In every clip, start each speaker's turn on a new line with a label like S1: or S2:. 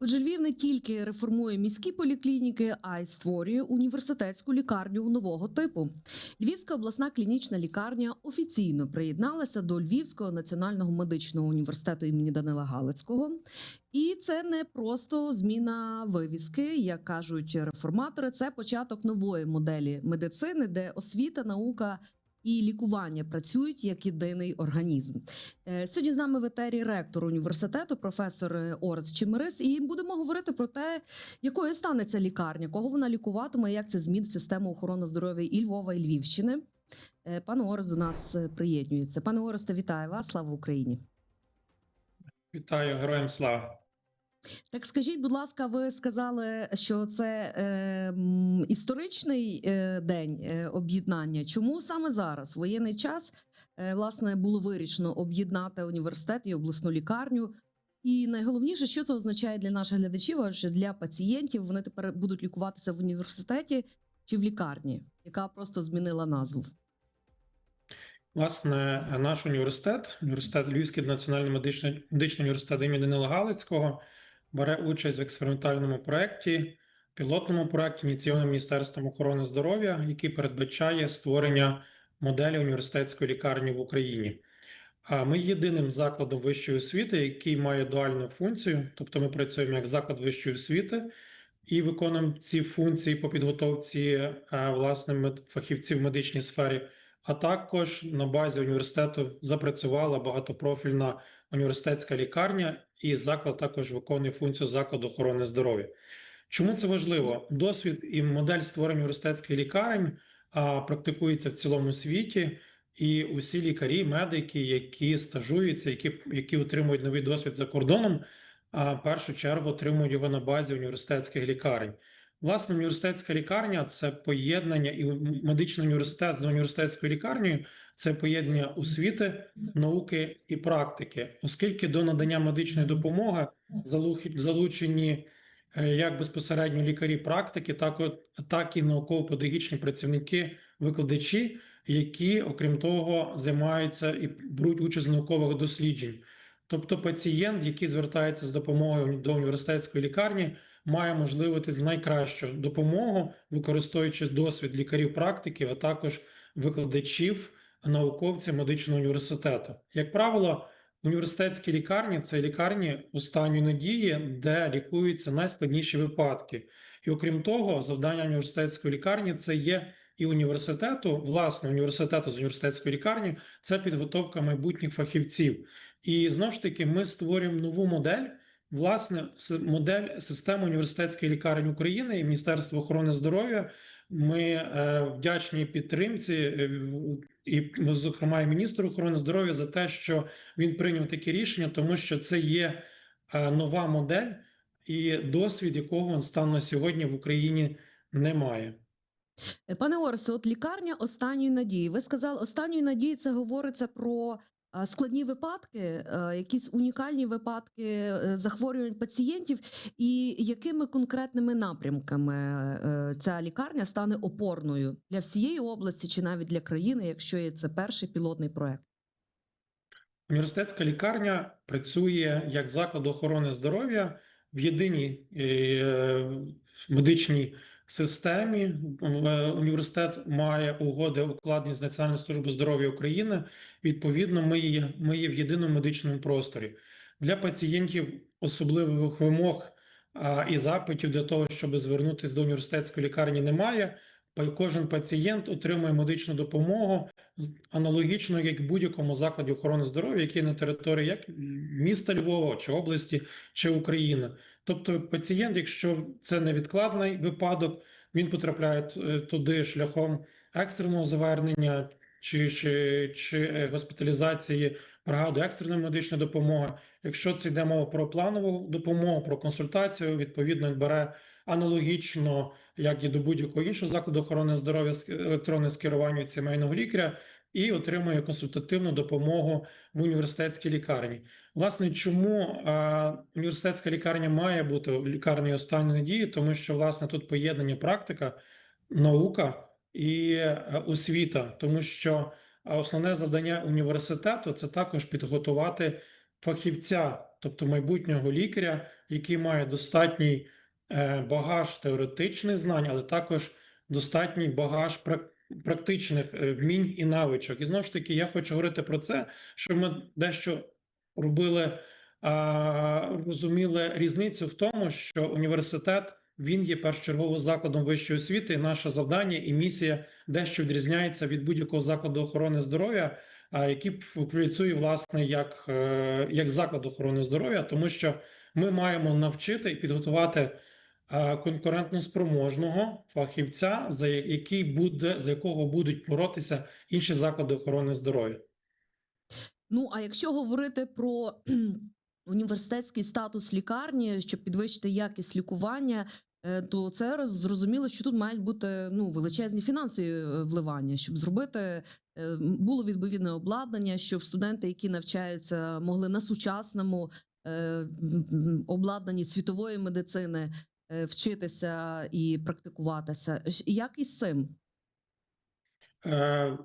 S1: Отже, Львів не тільки реформує міські поліклініки, а й створює університетську лікарню нового типу. Львівська обласна клінічна лікарня офіційно приєдналася до Львівського національного медичного університету імені Данила Галицького. І це не просто зміна вивіски, як кажуть реформатори. Це початок нової моделі медицини, де освіта, наука. І лікування працюють як єдиний організм. Е, Сьогодні з нами в етері ректор університету, професор е, Орес Чемерис, і будемо говорити про те, якою стане ця лікарня, кого вона лікуватиме, як це змінить систему охорони здоров'я і Львова, і Львівщини. Е, Пане Орес до нас приєднується. Пане Оресте, вітаю вас! Слава Україні!
S2: Вітаю героям слава.
S1: Так скажіть, будь ласка, ви сказали, що це е, історичний день е, об'єднання. Чому саме зараз, в воєнний час, е, власне, було вирішено об'єднати університет і обласну лікарню? І найголовніше, що це означає для наших глядачів, адже для пацієнтів вони тепер будуть лікуватися в університеті чи в лікарні, яка просто змінила назву.
S2: Власне, наш університет, університет Львівський національний медичний, медичний університет імені Данила Галицького, бере участь в експериментальному проєкті, пілотному проєкті, ініційованому Міністерством охорони здоров'я, який передбачає створення моделі університетської лікарні в Україні. А ми єдиним закладом вищої освіти, який має дуальну функцію, тобто ми працюємо як заклад вищої освіти і виконуємо ці функції по підготовці е, власне фахівців в медичній сфері. А також на базі університету запрацювала багатопрофільна університетська лікарня, і заклад також виконує функцію закладу охорони здоров'я. Чому це важливо? Досвід і модель створення університетських лікарень а, практикується в цілому світі, і усі лікарі, медики, які стажуються, які, які отримують новий досвід за кордоном, а, в першу чергу отримують його на базі університетських лікарень. Власне, університетська лікарня це поєднання і медичний університет з університетською лікарнею це поєднання освіти, науки і практики, оскільки до надання медичної допомоги залучені е, як безпосередньо лікарі практики, так, і науково-педагогічні працівники, викладачі, які, окрім того, займаються і беруть участь в наукових досліджень. Тобто пацієнт, який звертається з допомогою до університетської лікарні, має можливість з найкращу допомогу, використовуючи досвід лікарів практики, а також викладачів, науковців медичного університету. Як правило, університетські лікарні це лікарні останньої надії, де лікуються найскладніші випадки. І окрім того, завдання університетської лікарні це є і університету, власне, університету з університетської лікарні, це підготовка майбутніх фахівців. І знову ж таки, ми створюємо нову модель. Власне, модель системи університетської лікарень України і Міністерства охорони здоров'я. Ми е, вдячні підтримці, е, і, зокрема, і міністр охорони здоров'я за те, що він прийняв таке рішення, тому що це є е, нова модель і досвід, якого стан на сьогодні в Україні немає.
S1: Е, Пане Орсе, от лікарня останньої надії. Ви сказали, останньої надії це говориться про складні випадки, е, якісь унікальні випадки е, захворювань пацієнтів, і якими конкретними напрямками е, ця лікарня стане опорною для всієї області чи навіть для країни, якщо є це перший пілотний проект?
S2: Університетська лікарня працює як заклад охорони здоров'я в єдиній е, медичній системі. Університет має угоди укладені з Національною службою здоров'я України. Відповідно, ми є, ми є в єдиному медичному просторі. Для пацієнтів особливих вимог а, і запитів для того, щоб звернутися до університетської лікарні, немає. Кожен пацієнт отримує медичну допомогу аналогічно, як будь-якому закладі охорони здоров'я, який на території як міста Львова чи області чи України. Тобто, пацієнт, якщо це невідкладний випадок, він потрапляє е, туди шляхом екстреного звернення чи, чи, чи е, госпіталізації бригади екстреної медичної допомоги. Якщо це йде мова про планову допомогу, про консультацію, відповідно бере аналогічно, як і до будь-якого іншого закладу охорони здоров'я електронне скерування від сімейного лікаря і отримує консультативну допомогу в університетській лікарні. Власне, чому університетська лікарня має бути лікарнею останньої надії? Тому що власне тут поєднання практика, наука і освіта, тому що основне завдання університету це також підготувати фахівця, тобто майбутнього лікаря який має достатній е, багаж теоретичних знань, але також достатній багаж прак- практичних е, вмінь і навичок. І знову ж таки, я хочу говорити про це, що ми дещо робили, а, розуміли різницю в тому, що університет він є першочергово закладом вищої освіти. і Наше завдання і місія дещо відрізняється від будь-якого закладу охорони здоров'я, а який працює власне як, е, як заклад охорони здоров'я, тому що ми маємо навчити і підготувати е, конкурентно спроможного фахівця, за який буде за якого будуть боротися інші заклади охорони здоров'я.
S1: Ну а якщо говорити про університетський статус лікарні, щоб підвищити якість лікування, е, то це зрозуміло, що тут мають бути ну величезні фінансові е, вливання, щоб зробити було відповідне обладнання, щоб студенти, які навчаються, могли на сучасному обладнанні світової медицини вчитися і практикуватися. Як із цим?
S2: Е,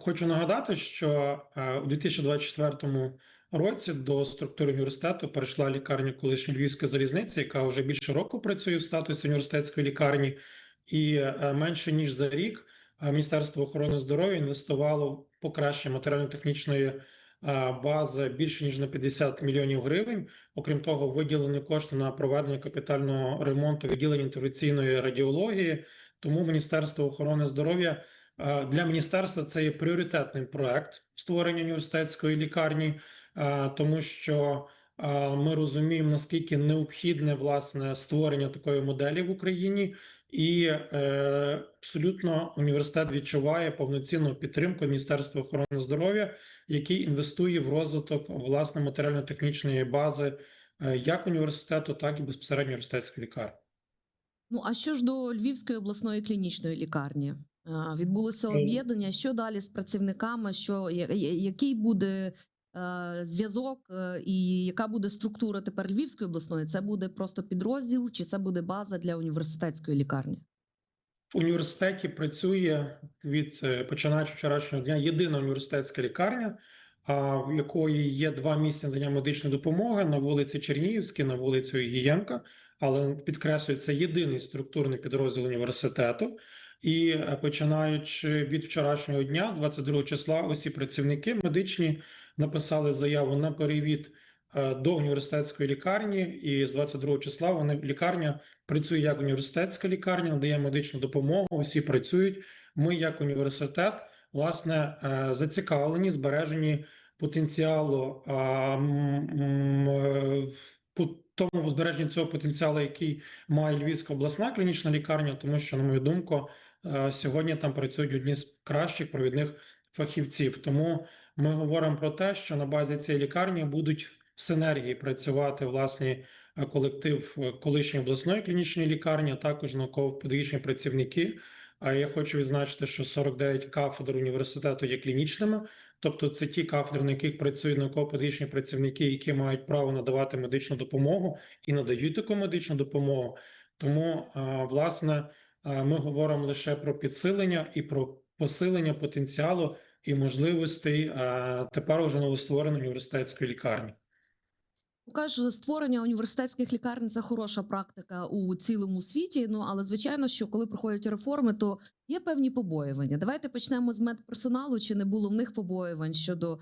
S2: Хочу нагадати, що е, у 2024 році до структури університету перейшла лікарня колишньої Львівської залізниці, яка вже більше року працює в статусі університетської лікарні, і е, менше ніж за рік е, Міністерство охорони здоров'я інвестувало в покращення матеріально-технічної е, бази більше ніж на 50 мільйонів гривень. Окрім того, виділені кошти на проведення капітального ремонту відділення інтервенційної радіології. Тому Міністерство охорони здоров'я Е, Для міністерства це є пріоритетний проект створення університетської лікарні, е, тому що ми розуміємо, наскільки необхідне власне створення такої моделі в Україні, і е, абсолютно університет відчуває повноцінну підтримку Міністерства охорони здоров'я, який інвестує в розвиток власне матеріально-технічної бази е, як університету, так і безпосередньо університетської лікарні.
S1: Ну а що ж до Львівської обласної клінічної лікарні? Відбулося
S2: Е.
S1: об'єднання. Що далі з працівниками? Що який буде е, зв'язок е, і яка буде структура тепер Львівської обласної? Це буде просто підрозділ, чи це буде база для університетської лікарні?
S2: В університеті працює від е, починаючи вчорашнього дня єдина університетська лікарня, в якої є два місця надання медичної допомоги на вулиці Чернігівській, на вулицю Гієнка, але підкреслюю, це єдиний структурний підрозділ університету. І е, починаючи від вчорашнього дня, 22 числа, усі працівники медичні написали заяву на перевід е, до університетської лікарні, і з 22 числа вони лікарня працює як університетська лікарня, надає медичну допомогу. Усі працюють. Ми, як університет, власне, е, зацікавлені збереженні потенціалу по тому збереженні цього потенціалу, який має Львівська обласна клінічна лікарня, тому що, на мою думку, сьогодні там працюють одні з кращих провідних фахівців. Тому ми говоримо про те, що на базі цієї лікарні будуть в синергії працювати власні е, колектив е, колишньої обласної клінічної лікарні, а також науково-педагогічні працівники. А я хочу відзначити, що 49 кафедр університету є клінічними, тобто це ті кафедри, на яких працюють науково-педагогічні працівники, які мають право надавати медичну допомогу і надають таку медичну допомогу. Тому, е, власне, е, ми говоримо лише про підсилення і про посилення потенціалу і можливостей е, тепер уже новоствореної університетської лікарні.
S1: Ну, Каже, створення університетських лікарень це хороша практика у цілому світі. Ну але звичайно, що коли проходять реформи, то є певні побоювання. Давайте почнемо з медперсоналу. Чи не було в них побоювань щодо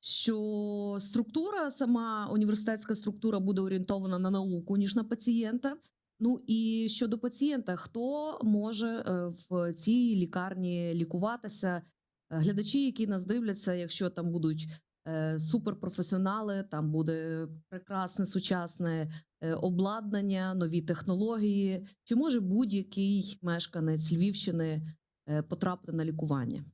S1: що структура, сама університетська структура буде орієнтована на науку ніж на пацієнта. Ну і щодо пацієнта, хто може е, в цій лікарні лікуватися? Е, Глядачі, які нас дивляться, якщо там будуть е, суперпрофесіонали, там буде прекрасне сучасне обладнання, нові технології. Чи може будь-який мешканець Львівщини потрапити на лікування?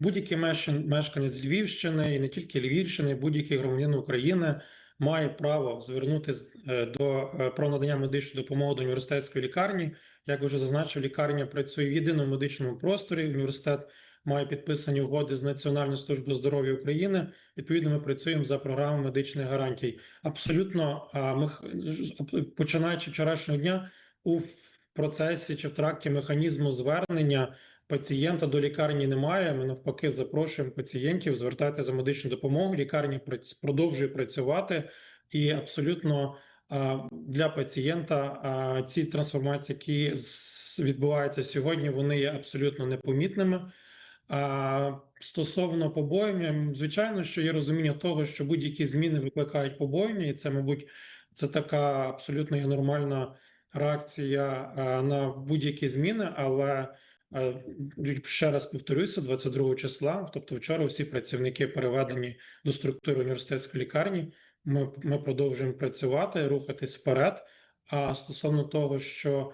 S2: Будь-який мешкан- мешканець Львівщини і не тільки Львівщини, будь-який громадянин України має право звернутися до е, про надання медичної допомоги до університетської лікарні. Як вже зазначив, лікарня працює в єдиному медичному просторі. Університет має підписані угоди з Національною службою здоров'я України. Відповідно, ми працюємо за програмою медичних гарантій. Абсолютно, ми починаючи вчорашнього дня у процесі чи в тракті механізму звернення пацієнта до лікарні немає. Ми навпаки запрошуємо пацієнтів звертати за медичну допомогу. Лікарня продовжує працювати і абсолютно для пацієнта. Ці трансформації, які відбуваються сьогодні, вони є абсолютно непомітними. Стосовно побоювання, звичайно, що є розуміння того, що будь-які зміни викликають побоювання, і це, мабуть, це така абсолютно є нормальна реакція на будь-які зміни. Але ще раз повторюся, 22 числа, тобто вчора, всі працівники переведені до структури університетської лікарні. Ми, ми продовжуємо працювати, рухатись вперед. А стосовно того, що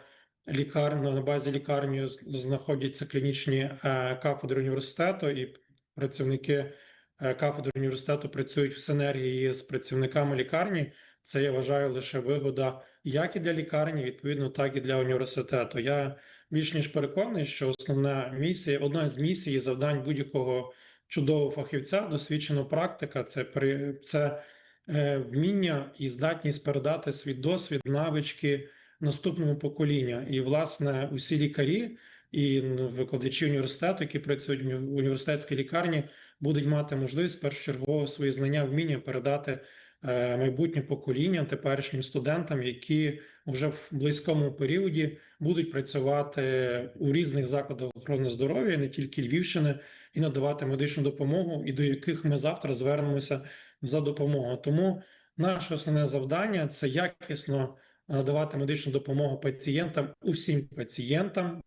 S2: лікарня на базі лікарні знаходяться клінічні е, кафедри університету, і працівники е, кафедри університету працюють в синергії з працівниками лікарні. Це я вважаю лише вигода як і для лікарні, відповідно, так і для університету. Я більш ніж переконаний, що основна місія, одна з місій і завдань будь-якого чудового фахівця, досвідченого практика, це при це е, вміння і здатність передати свій досвід, навички наступному поколінню. І, власне, усі лікарі і викладачі університету, які працюють в університетській лікарні, будуть мати можливість першочергово свої знання, вміння передати е, майбутнє покоління теперішнім студентам, які вже в близькому періоді будуть працювати у різних закладах охорони здоров'я, не тільки Львівщини, і надавати медичну допомогу, і до яких ми завтра звернемося за допомогою. Тому наше основне завдання це якісно надавати медичну допомогу пацієнтам, усім пацієнтам,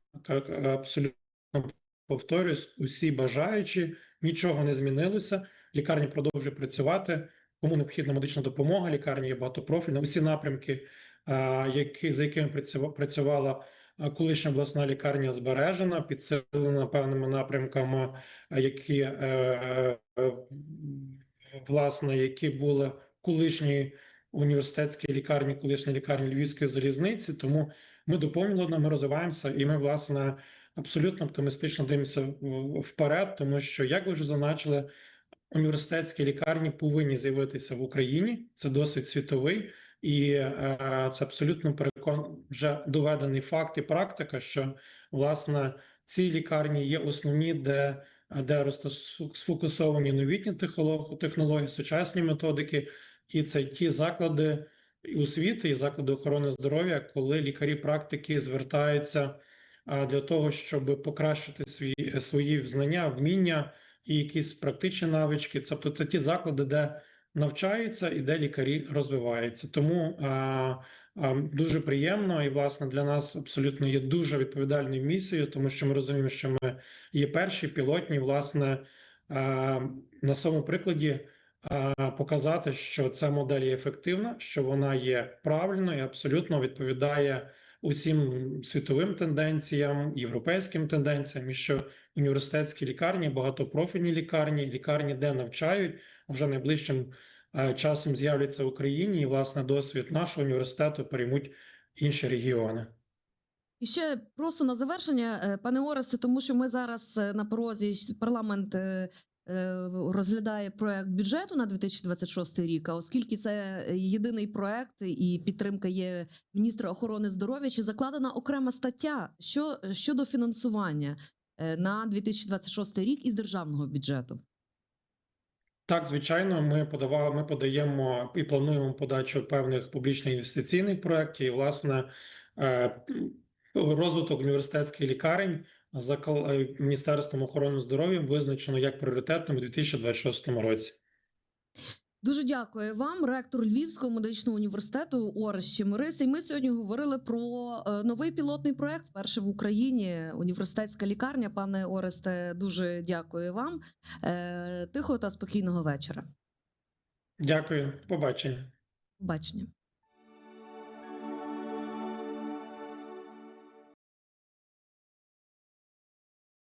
S2: абсолютно повторюсь, усі бажаючі, нічого не змінилося. Лікарня продовжує працювати. Кому необхідна медична допомога, лікарня є багатопрофільна. Усі напрямки, які, за якими працювала колишня обласна лікарня, збережена, підсилена певними напрямками, які е, е, е, власне, які були в колишній університетській лікарні, колишній лікарні Львівської залізниці. Тому ми доповнюємо, ми розвиваємося, і ми, власне, абсолютно оптимістично дивимося вперед, тому що, як ви вже зазначили, університетські лікарні повинні з'явитися в Україні. Це досвід світовий, і е, це абсолютно перекон вже доведений факт і практика, що власне ці лікарні є основні, де, де сфокусовані новітні технології, сучасні методики, і це ті заклади і освіти і заклади охорони здоров'я, коли лікарі практики звертаються для того, щоб покращити свої, свої знання, вміння і якісь практичні навички. Тобто це ті заклади, де навчаються і де лікарі розвиваються. Тому а, а, дуже приємно і власне для нас абсолютно є дуже відповідальною місією, тому що ми розуміємо, що ми є перші пілотні, власне, а, на своєму прикладі. Показати, що ця модель є ефективна, що вона є правильною і абсолютно відповідає усім світовим тенденціям, європейським тенденціям, і що університетські лікарні, багатопрофільні лікарні, лікарні, де навчають, вже найближчим е, часом з'являться в Україні, і власне досвід нашого університету переймуть інші регіони.
S1: І ще просто на завершення, е, пане Оресе, тому що ми зараз е, на порозі парламент розглядає проект бюджету на 2026 рік. А оскільки це єдиний проект і підтримка є міністра охорони здоров'я, чи закладена окрема стаття що щодо фінансування е, на 2026 рік із державного бюджету?
S2: Так, звичайно, ми подавали, ми подаємо і плануємо подачу певних публічних інвестиційних проєктів. І, власне, е, розвиток університетських лікарень е, Міністерством охорони здоров'я визначено як пріоритетним у 2026 році.
S1: Дуже дякую вам, ректор Львівського медичного університету Орес Чемирис. І ми сьогодні говорили про е, новий пілотний проект. Вперше в Україні університетська лікарня. Пане Оресте, дуже дякую вам. Е, Тихого та спокійного вечора.
S2: Дякую, побачення.
S1: Побачення.